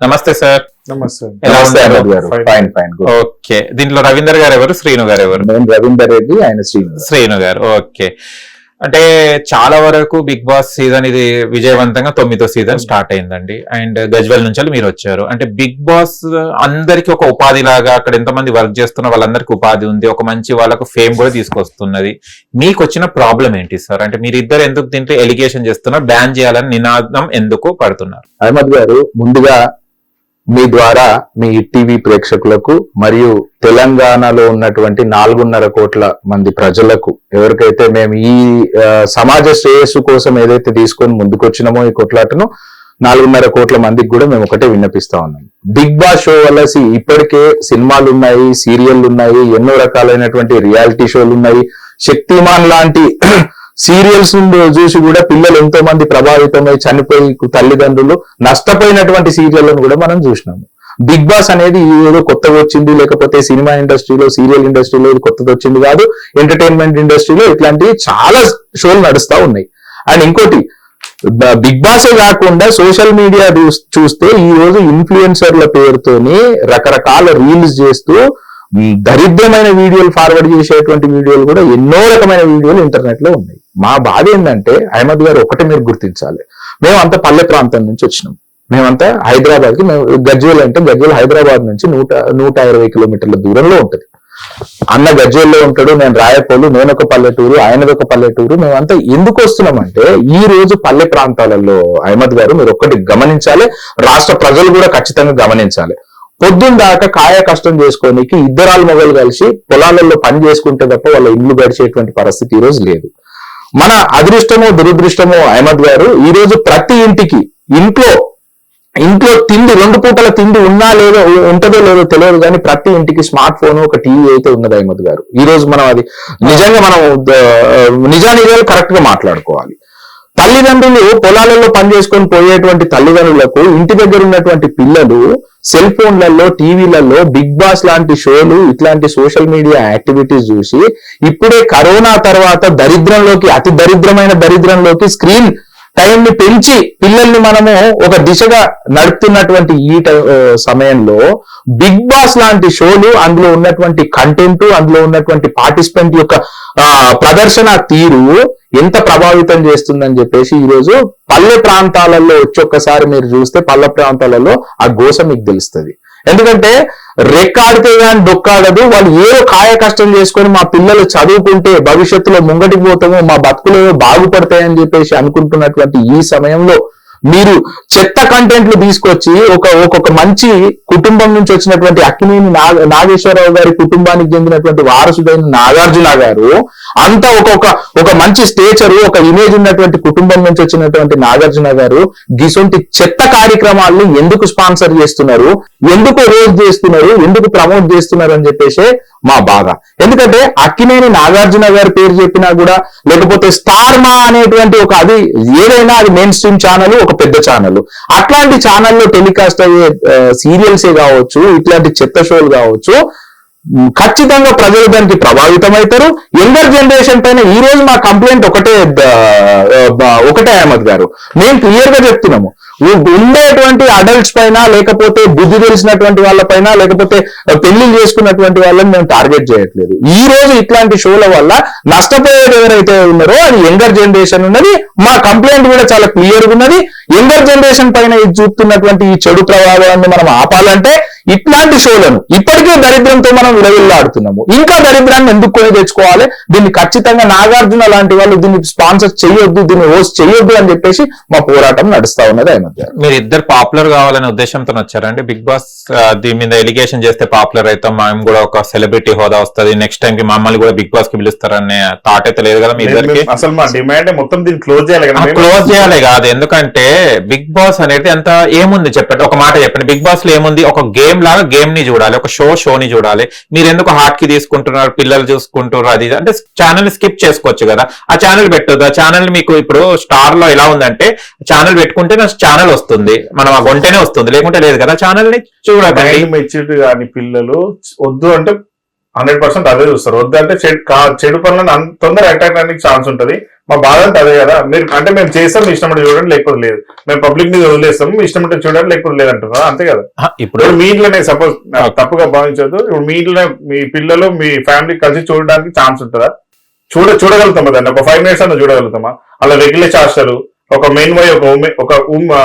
నమస్తే sir. Okay. దీంట్లో రవీందర్ గారు ఎవరు? శ్రీను గారు ఎవరు? నేను రవీందర్ రెడ్డి ఆయన శ్రీనివాస్ శ్రీను గారు. ఓకే. అంటే చాలా వరకు బిగ్ బాస్ సీజన్ ఇది విజయవంతంగా తొమ్మిదో సీజన్ స్టార్ట్ అయిందండి. అండ్ గజ్వెల్ నుంచి మీరు వచ్చారు. అంటే బిగ్ బాస్ అందరికి ఒక ఉపాధి లాగా అక్కడ ఎంతమంది వర్క్ చేస్తున్న వాళ్ళందరికీ ఉపాధి ఉంది. ఒక మంచి వాళ్ళకు ఫేమ్ కూడా తీసుకొస్తున్నది. మీకు వచ్చిన ప్రాబ్లం ఏంటి సార్? అంటే మీరు ఇద్దరు ఎందుకు దీంట్లో ఎలిగేషన్ చేస్తున్నారు? బ్యాన్ చేయాలని నినాదం ఎందుకు పడుతున్నారు? అహ్మద్ గారు ముందుగా మీ ద్వారా మీ టీవీ ప్రేక్షకులకు మరియు తెలంగాణలో ఉన్నటువంటి నాలుగున్నర కోట్ల మంది ప్రజలకు ఎవరికైతే మేము ఈ సమాజ శ్రేయస్సు కోసం ఏదైతే తీసుకొని ముందుకొచ్చినామో ఈ కొట్లాటను నాలుగున్నర కోట్ల మందికి కూడా మేము ఒకటే విన్నపిస్తా ఉన్నాం. బిగ్ బాస్ షో వల్ల ఇప్పటికే సినిమాలు ఉన్నాయి సీరియల్ ఉన్నాయి ఎన్నో రకాలైనటువంటి రియాలిటీ షోలు ఉన్నాయి శక్తిమాన్ లాంటి సీరియల్స్ చూసి కూడా పిల్లలు ఎంతో మంది ప్రభావితమై చనిపోయి తల్లిదండ్రులు నష్టపోయినటువంటి సీరియళ్ళను కూడా మనం చూసినాము. బిగ్ బాస్ అనేది ఏదో కొత్తగా వచ్చింది లేకపోతే సినిమా ఇండస్ట్రీలో సీరియల్ ఇండస్ట్రీలో ఇది కొత్తగా వచ్చింది కాదు ఎంటర్టైన్మెంట్ ఇండస్ట్రీలో ఇట్లాంటివి చాలా షోలు నడుస్తూ ఉన్నాయి. అండ్ ఇంకోటి బిగ్ బాసే కాకుండా సోషల్ మీడియా చూస్తే ఈ రోజు ఇన్ఫ్లుయెన్సర్ల పేరుతోని రకరకాల రీల్స్ చేస్తూ దరిద్రమైన వీడియోలు ఫార్వర్డ్ చేసేటువంటి వీడియోలు కూడా ఎన్నో రకమైన వీడియోలు ఇంటర్నెట్లో ఉన్నాయి. మా బాధ ఏంటంటే అహ్మద్ గారు ఒకటి మీరు గుర్తించాలి. మేము అంత పల్లె ప్రాంతం నుంచి వచ్చినాం. మేమంతా హైదరాబాద్కి మేము గజ్వేల్ అంటే గజ్వేల్ హైదరాబాద్ నుంచి నూట నూట ఇరవై కిలోమీటర్ల దూరంలో ఉంటుంది. అన్న గజ్వేల్లో ఉంటాడు నేను రాయపోలు నేను ఒక పల్లెటూరు ఆయనది ఒక పల్లెటూరు మేమంతా ఎందుకు వస్తున్నామంటే ఈ రోజు పల్లె ప్రాంతాలలో అహ్మద్ గారు మీరు ఒక్కటి గమనించాలి రాష్ట్ర ప్రజలు కూడా ఖచ్చితంగా గమనించాలి. పొద్దున్న దాకా కాయ కష్టం చేసుకోనికి ఇద్దరాలు మొగలు కలిసి పొలాలలో పని చేసుకుంటే తప్ప వాళ్ళ ఇల్లు గడిచేటువంటి పరిస్థితి ఈ రోజు లేదు. మన అదృష్టమో దురదృష్టమో అహ్మద్ గారు ఈ రోజు ప్రతి ఇంటికి ఇంట్లో ఇంట్లో తిండి రెండు పూటల తిండి ఉన్నా లేదో ఉంటదో లేదో తెలియదు కానీ ప్రతి ఇంటికి స్మార్ట్ ఫోన్ ఒక టీవీ అయితే ఉన్నది అహ్మద్ గారు. ఈ రోజు మనం అది నిజంగా మనం నిజానికి నిజానిజాలు కరెక్ట్గా మాట్లాడుకోవాలి. తల్లిదండ్రులు పొలాలలో పనిచేసుకొని పోయేటువంటి తల్లిదండ్రులకు ఇంటి దగ్గర ఉన్నటువంటి పిల్లలు సెల్ ఫోన్లలో టీవీలలో బిగ్ బాస్ లాంటి షోలు ఇట్లాంటి సోషల్ మీడియా యాక్టివిటీస్ చూసి ఇప్పుడే కరోనా తర్వాత దరిద్రంలోకి అతి దరిద్రమైన దరిద్రంలోకి స్క్రీన్ టైం ని పెంచి పిల్లల్ని మనము ఒక దిశగా నడుపుతున్నటువంటి ఈ సమయంలో బిగ్ బాస్ లాంటి షోలు అందులో ఉన్నటువంటి కంటెంట్ అందులో ఉన్నటువంటి పార్టిసిపెంట్ యొక్క ప్రదర్శన తీరు ఎంత ప్రభావితం చేస్తుందని చెప్పేసి ఈ రోజు పల్లె ప్రాంతాలలో వచ్చి ఒక్కసారి మీరు చూస్తే పల్లె ప్రాంతాలలో ఆ గోస మీకు తెలుస్తుంది. ఎందుకంటే రెక్కాడితే కానీ డొక్కాడదు వాళ్ళు ఏదో కాయ కష్టం చేసుకొని మా పిల్లలు చదువుకుంటే భవిష్యత్తులో ముంగటికి పోతాము మా బతుకులు బాగుపడతాయని చెప్పేసి అనుకుంటున్నటువంటి ఈ సమయంలో మీరు చెత్త కంటెంట్లు తీసుకొచ్చి ఒక ఒక్కొక్క మంచి కుటుంబం నుంచి వచ్చినటువంటి అక్కినేని నాగ నాగేశ్వరరావు గారి కుటుంబానికి చెందినటువంటి వారసుడైన నాగార్జున గారు అంత ఒక్కొక్క ఒక మంచి స్టేచర్ ఒక ఇమేజ్ ఉన్నటువంటి కుటుంబం నుంచి వచ్చినటువంటి నాగార్జున గారు గిసొంటి చెత్త కార్యక్రమాలను ఎందుకు స్పాన్సర్ చేస్తున్నారు ఎందుకు రోజు చేస్తున్నారు ఎందుకు ప్రమోట్ చేస్తున్నారు అని చెప్పేసి మా బాధ. ఎందుకంటే అక్కినేని నాగార్జున గారి పేరు చెప్పినా కూడా లేకపోతే స్టార్ మా అనేటువంటి ఒక అది ఏదైనా అది మెయిన్ స్ట్రీమ్ ఛానల్ ఒక పెద్ద ఛానల్ అట్లాంటి ఛానల్లో టెలికాస్ట్ అయ్యే సీరియల్సే కావచ్చు ఇట్లాంటి చెత్త షోలు కావచ్చు ఖచ్చితంగా ప్రజలు దానికి ప్రభావితం అవుతారు యంగర్ జనరేషన్ పైన ఈ రోజు మా కంప్లైంట్ ఒకటే ఒకటే అహ్మద్ గారు. మేము క్లియర్గా చెప్తున్నాము. ఉండేటువంటి అడల్ట్స్ పైన లేకపోతే బుద్ధి తెలిసినటువంటి వాళ్ళ పైన లేకపోతే పెళ్ళి చేసుకున్నటువంటి వాళ్ళని మేము టార్గెట్ చేయట్లేదు. ఈ రోజు ఇట్లాంటి షోల వల్ల నష్టపోయేది ఎవరైతే ఉన్నారో అది యంగర్ జనరేషన్ ఉన్నది. మా కంప్లైంట్ కూడా చాలా క్లియర్గా ఉన్నది. యంగర్ జనరేషన్ పైన ఇది చూపుతున్నటువంటి ఈ చెడు ప్రభావాన్ని మనం ఆపాలంటే ఇట్లాంటి షోలను ఇప్పటికే దరిద్రంతో మనం విలవిల్లాడుతున్నాము ఇంకా దరిద్రాన్ని ఎందుకు కొని తెచ్చుకోవాలి? దీన్ని ఖచ్చితంగా నాగార్జున లాంటి వాళ్ళు దీన్ని స్పాన్సర్ చేయొద్దు దీన్ని హోస్ట్ చేయొద్దు అని చెప్పేసి మా పోరాటం నడుస్తా ఉన్నది ఆయన. మీరు ఇద్దరు పాపులర్ కావాలనే ఉద్దేశంతో వచ్చారండి. బిగ్ బాస్ దీని మీద ఎలిగేషన్ చేస్తే పాపులర్ అవుతాం. మేము కూడా ఒక సెలబ్రిటీ హోదా వస్తుంది. నెక్స్ట్ టైం కి మమ్మల్ని కూడా బిగ్ బాస్కి పిలుస్తారనే థాట్ అయితే లేదు కదా మీ ఇద్దరికి? అసలు మా డిమాండ్ మొత్తం దీన్ని క్లోజ్ చేయాలి కదా. క్లోజ్ చేయాలి కాదు. ఎందుకంటే బిగ్ బాస్ అనేది అంత ఏముంది చెప్పండి. ఒక మాట చెప్పండి. బిగ్ బాస్లో ఏముంది? ఒక గేమ్ లాగా గేమ్ని చూడాలి. ఒక షో షోని చూడాలి. మీరు ఎందుకు హార్ట్కి తీసుకుంటున్నారు? పిల్లలు చూసుకుంటారు అది అంటే ఛానల్ స్కిప్ చేసుకోవచ్చు కదా. ఆ ఛానల్ పెట్టొద్దు? ఆ ఛానల్ మీకు ఇప్పుడు స్టార్లో ఎలా ఉందంటే ఛానల్ పెట్టుకుంటే నా ఛానల్ వస్తుంది. మనం ఆ కొంటేనే వస్తుంది. లేకుంటే లేదు కదా ఛానల్ని చూడకండి మైండ్ మెచ్యూరిటీ కాని పిల్లలు వద్దు అంటే హండ్రెడ్ పర్సెంట్ అదే చూస్తారు. చెడు కా- చెడు పనులను అంత తొందర అటాక్ అయ్యడానికి ఛాన్స్ ఉంటది. మా బాధ అంటే అదే కదా. మీరు అంటే మేము చేస్తాం మీ ఇష్టం చూడండి లేకపోతే లేదు. మేము పబ్లిక్ని వదిలేస్తాం మీ ఇష్టం ఉంటే చూడండి లేకపోతే లేదంటున్నారు. అంతే కదా. ఇప్పుడు మీ ఇంట్లోనే సపోజ్ తప్పుగా భావించదు ఇప్పుడు మీ ఇంట్లో మీ పిల్లలు మీ ఫ్యామిలీ కలిసి చూడడానికి ఛాన్స్ ఉంటుందా? చూడ చూడగలుగుతామా దాన్ని? ఒక ఫైవ్ మినిట్స్ అన్న చూడగలుగుతామా? అలా రెగ్యులర్ చేస్తారు ఒక మెయిన్ వై ఒక ఉమెన్ ఒక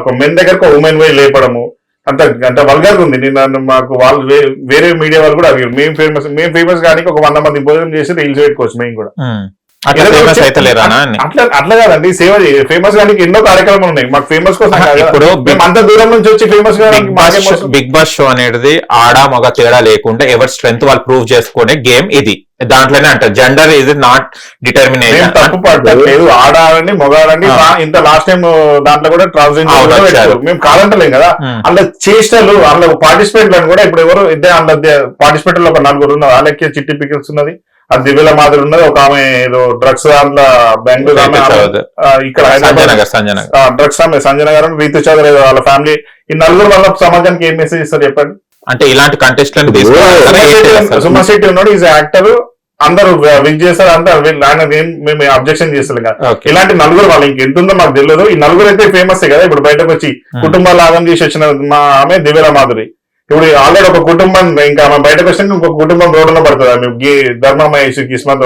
ఒక మెన్ దగ్గరకు ఒక ఉమెన్ వై లేపడము. అంత అంత వల్గర్ ఉంది. నిన్న మాకు వాళ్ళు వేరే మీడియా వాళ్ళు కూడా అడిగారు. మేము ఫేమస్ మేము ఫేమస్ కానీ ఒక వంద మంది భోజనం చేసి రీల్స్ పెట్టుకోవచ్చు మేము కూడా. అట్లా అట్లా అట్లా కాదండి. సేవ ఫేమస్ కానీ ఎన్నో కార్యక్రమాలు ఉన్నాయి. మాకు ఫేమస్ కోసం. ఇప్పుడు అంత దూరం నుంచి వచ్చి ఫేమస్ బిగ్ బాస్ షో అనేది ఆడ మగ తేడా లేకుండా ఎవరి స్ట్రెంత్ వాళ్ళు ప్రూవ్ చేసుకునే గేమ్ ఇది. దాంట్లోనే అంటారు. జెండర్ ఇది నాట్ డిటర్మినేషన్ తప్పు పడట్లేదు ఆడాలని మొగాడని ఇంత లాస్ట్ టైం దాంట్లో కూడా ట్రాన్స్జెండర్. మేము కాదంటలేం కదా. అందులో చేష్టలు అందులో పార్టిసిపేట్ కూడా ఇప్పుడు ఎవరు ఇద్దరు అందులో పార్టిసిపేట్లో ఒక నలుగురు ఉన్నారు. వాళ్ళకి చిట్టి పికిల్స్ ఉన్నది. అది దివ్యల మాదిరి ఉన్నది. ఒక ఆమె ఏదో డ్రగ్స్ దాంట్లో బెంగళూరు ఆమె ఇక్కడ నగర్ నగర్ డ్రగ్స్ ఆమె సంజయ్ గారు రీతు చౌదరి వాళ్ళ ఫ్యామిలీ ఈ నలుగురు వాళ్ళ సమాజానికి ఏం మెసేజ్ ఇస్తారు చెప్పండి? అంటే ఇలాంటి శెట్టి ఉన్నాడు ఈజ్ యాక్టర్ అందరూ విన్ చేస్తారు అందరూ మేము అబ్జెక్షన్ చేస్తలేం కదా. ఇలాంటి నలుగురు వాళ్ళు ఇంకెంత ఉందో మాకు తెలియదు ఈ నలుగురు అయితే ఫేమస్ కదా ఇప్పుడు బయటకు వచ్చి కుటుంబాలు ఆగం చేసి వచ్చిన మా ఆమె దివ్యల మాధురి. ఇప్పుడు ఆల్రెడీ ఒక కుటుంబం ఇంకా ఆమె బయటకు వచ్చినాక ఇంకొక కుటుంబం రోడ్డులో పడుతుంది. ఆమె గి- ధర్మ మహేష్ కిస్మత్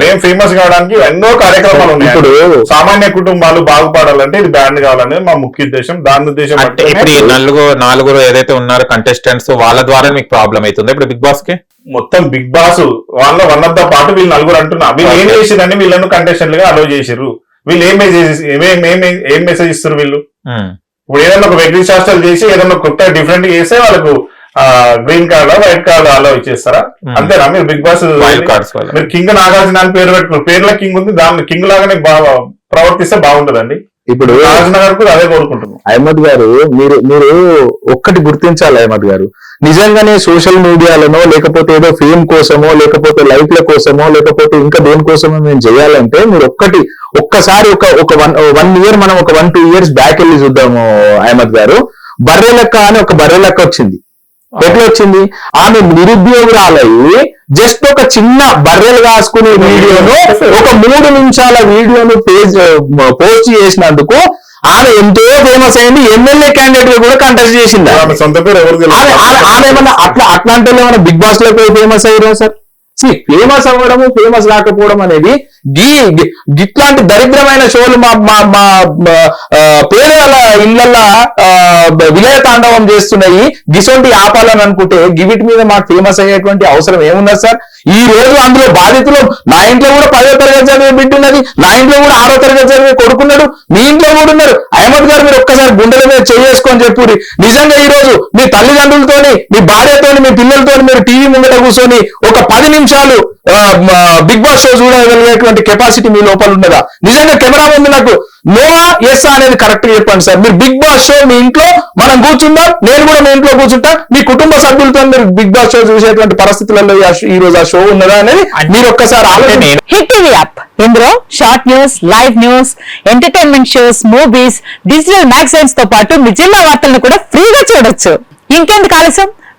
మేము ఫేమస్ కావడానికి ఎన్నో కార్యక్రమాలు ఉన్నాయి. ఇప్పుడు సామాన్య కుటుంబాలు బాగుపడాలంటే ఇది బ్యాండ్ కావాలనేది మా ముఖ్య ఉద్దేశం. దాని ఉద్దేశం ఇప్పుడు నలుగురు నాలుగురు ఏదైతే ఉన్నారో కంటెస్టెంట్స్ వాళ్ళ ద్వారా మీకు ప్రాబ్లం అవుతుంది. ఇప్పుడు బిగ్ బాస్కి మొత్తం బిగ్ బాస్ వాళ్ళ వన్ ఆఫ్ ద పాటు వీళ్ళు నలుగురు అంటున్నా వీళ్ళు ఏం. చేసిరని వీళ్ళను కంటెస్టెంట్గా అలో చేసిర్రు. వీళ్ళు ఏం మెసేజ్ ఏం ఏం మెసేజ్ ఇస్తారు వీళ్ళు. ఇప్పుడు ఏదైనా ఒక వ్యక్తి శాస్త్రాలు చేసి ఏదైనా కొత్త డిఫరెంట్ చేస్తే వాళ్ళకు గ్రీన్ కార్డ్ వైట్ కార్డ్ అలా ఇచ్చేస్తారా. అంతేనా? మీరు బిగ్ బాస్ మీరు కింగ్ నాగార్జున అని పేరు పెట్టుకున్నారు పేర్లో కింగ్ ఉంది దాని కింగ్ లాగానే ప్రవర్తిస్తే బాగుంటదండి. ఇప్పుడు అదే కోరుకుంటున్నాం. అహ్మద్ గారు మీరు మీరు ఒక్కటి గుర్తించాలి అహ్మద్ గారు. నిజంగానే సోషల్ మీడియాలోనో లేకపోతే ఏదో ఫేమ్ కోసమో లేకపోతే లైక్ల కోసమో లేకపోతే ఇంకా దేనికోసమో మేము చేయాలంటే మీరు ఒక్కటి ఒక్కసారి ఒక ఒక వన్ వన్ ఇయర్ మనం ఒక వన్ టూ ఇయర్స్ బ్యాక్ వెళ్ళి చూద్దాము అహ్మద్ గారు. బర్రె లెక్క అని ఒక బర్రె లెక్క వచ్చింది. ఎట్లా వచ్చింది ఆమె నిరుద్యోగురాలయ్యి జస్ట్ ఒక చిన్న బర్రెలు కాసుకునే వీడియోను ఒక మూడు నిమిషాల వీడియోను పేజ్ పోస్ట్ చేసినందుకు ఆమె ఎంతో ఫేమస్ అయింది. ఎమ్మెల్యే క్యాండిడేట్గా కూడా కంటెస్ట్ చేసింది. ఆమె ఏమన్నా అట్లా అట్లాంటి ఏమన్నా బిగ్ బాస్లో ఫేమస్ అయ్యారా సార్? ఫేమస్ అవ్వడము ఫేమస్ కాకపోవడం అనేది గీ దరిద్రమైన షోలు మా మా మా పేదల ఇళ్ళల్లో విలయ తాండవం చేస్తున్నాయి. గిసొంటి ఆపాలని అనుకుంటే గివిటి మీద మాకు ఫేమస్ అయ్యేటువంటి అవసరం ఏమున్నది సార్? ఈ రోజు అందులో బాధితులు నా ఇంట్లో కూడా పదో తరగతి చదివే బిడ్డ ఉన్నది నా ఇంట్లో కూడా ఆరో తరగతి చదివే కొడుకున్నాడు మీ ఇంట్లో కూడా ఉన్నారు. అహ్మద్ గారు మీరు ఒక్కసారి గుండెల మీద చేసుకొని చెప్పురి నిజంగా ఈ రోజు మీ తల్లిదండ్రులతోని మీ భార్యతోని మీ పిల్లలతోని మీరు టీవీ ముందట కూర్చొని ఒక పది నిమిషాలు మ, బిగ్ బాస్ షో చూడగలిగేటువంటి కెపాసిటీ మీ లోపల ఉన్నదా? నిజంగా కెమెరా ముందు నాకు నోవా ఎస్ అనేది కరెక్ట్గా చెప్పండి సార్. మీరు బిగ్ బాస్ షో మీ ఇంట్లో మనం కూర్చుందాం నేను కూడా మీ ఇంట్లో కూర్చుంటా మీ కుటుంబ సభ్యులతో మీరు బిగ్ బాస్ షో చూసేటువంటి పరిస్థితులలో ఈ రోజు ఆ షో ఉన్నదా అనేది మీరు ఒక్కసారి ఆలోచన హిట్ టీవీ యాప్. ఇందులో short news live news entertainment shows movies digital మ్యాగజైన్స్తో పాటు మీ జిల్లా వార్తలను కూడా ఫ్రీగా చూడొచ్చు. ఇంకెందుకు ఆలస్యం?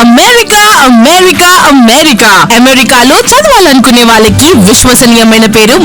America America America. అమెరికాలో చదవాలనుకునే వాళ్ళకి విశ్వసనీయమైన పేరు